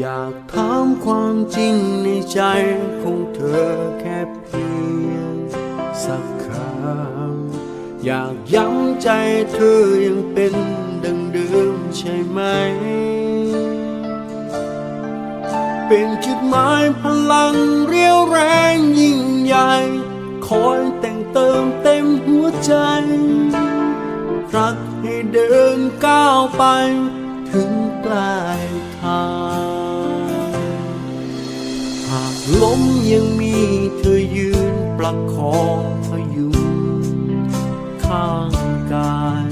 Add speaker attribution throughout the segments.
Speaker 1: อยากถามความจริงในใจของเธอแค่เพียงสักคำอยากย้ำใจเธอยังเป็นดังเดิมใช่ไหม เป็นจุดหมายพลังเรียวแรงยิ่งใหญ่ คอยแต่งเติมเต็มหัวใจ รักให้เดินก้าวไปถึงปลายทาง ล้มยังมีเธอยืนประคองพยุงข้างกาย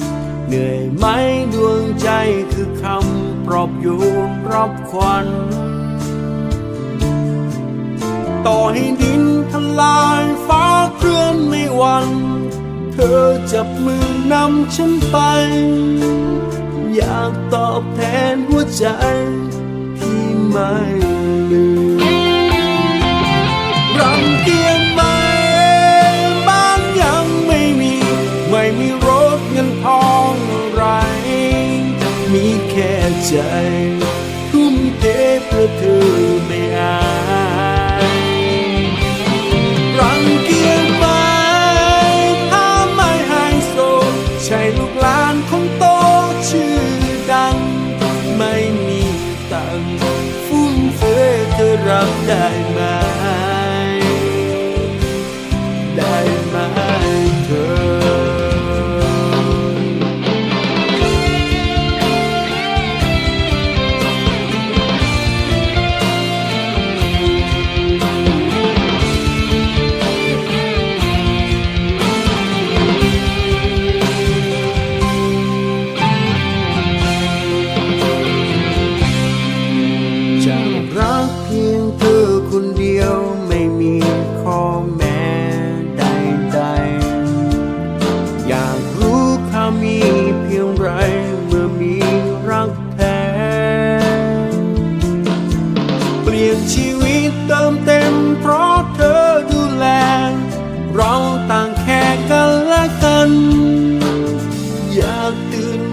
Speaker 1: เหนื่อยไหมดวงใจคือคำปลอบโยนรับควันต่อให้ดินทลายฟ้าเคลื่อนไม่วัน เธอจับมือนำฉันไป อยากตอบแทนหัวใจที่ไม่ ค่ใจทุ่มเทเพื่อเธอไม่อายรังเกียจไหมถ้าไม่ไฮโซใช่ลูกหลานคนโตชื่อดัง ไม่มีตังค์ฟุ่มเฟือยเธอรับได้ไหม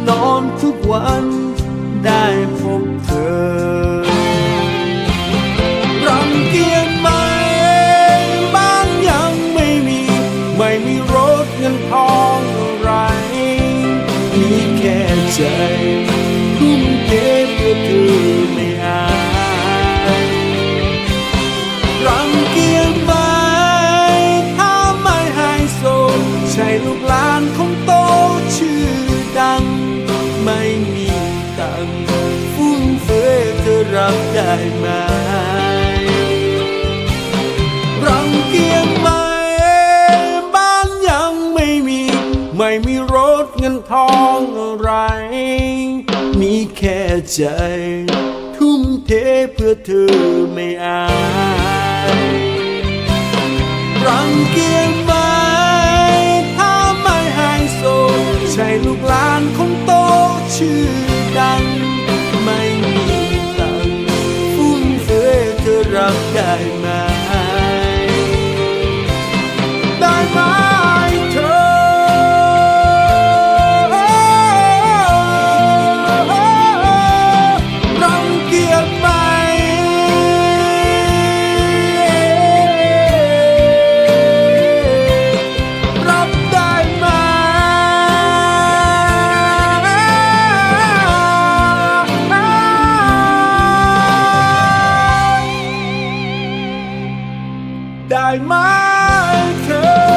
Speaker 1: น้อนทุกวันได้พบเธอรังเกียจไหมบ้านยังไม่มี ไม่มีรถเงินทองอะไร มีแค่ใจทุ่มเทเพื่อเธอไม่ ได้ไหมรังเกียจไหม บ้านยังไม่มี ไม่มีรถเงินทองอะไร มีแค่ใจ ทุ่มเทเพื่อเธอไม่อายรังเกียจไหม ได้ไหมเธอ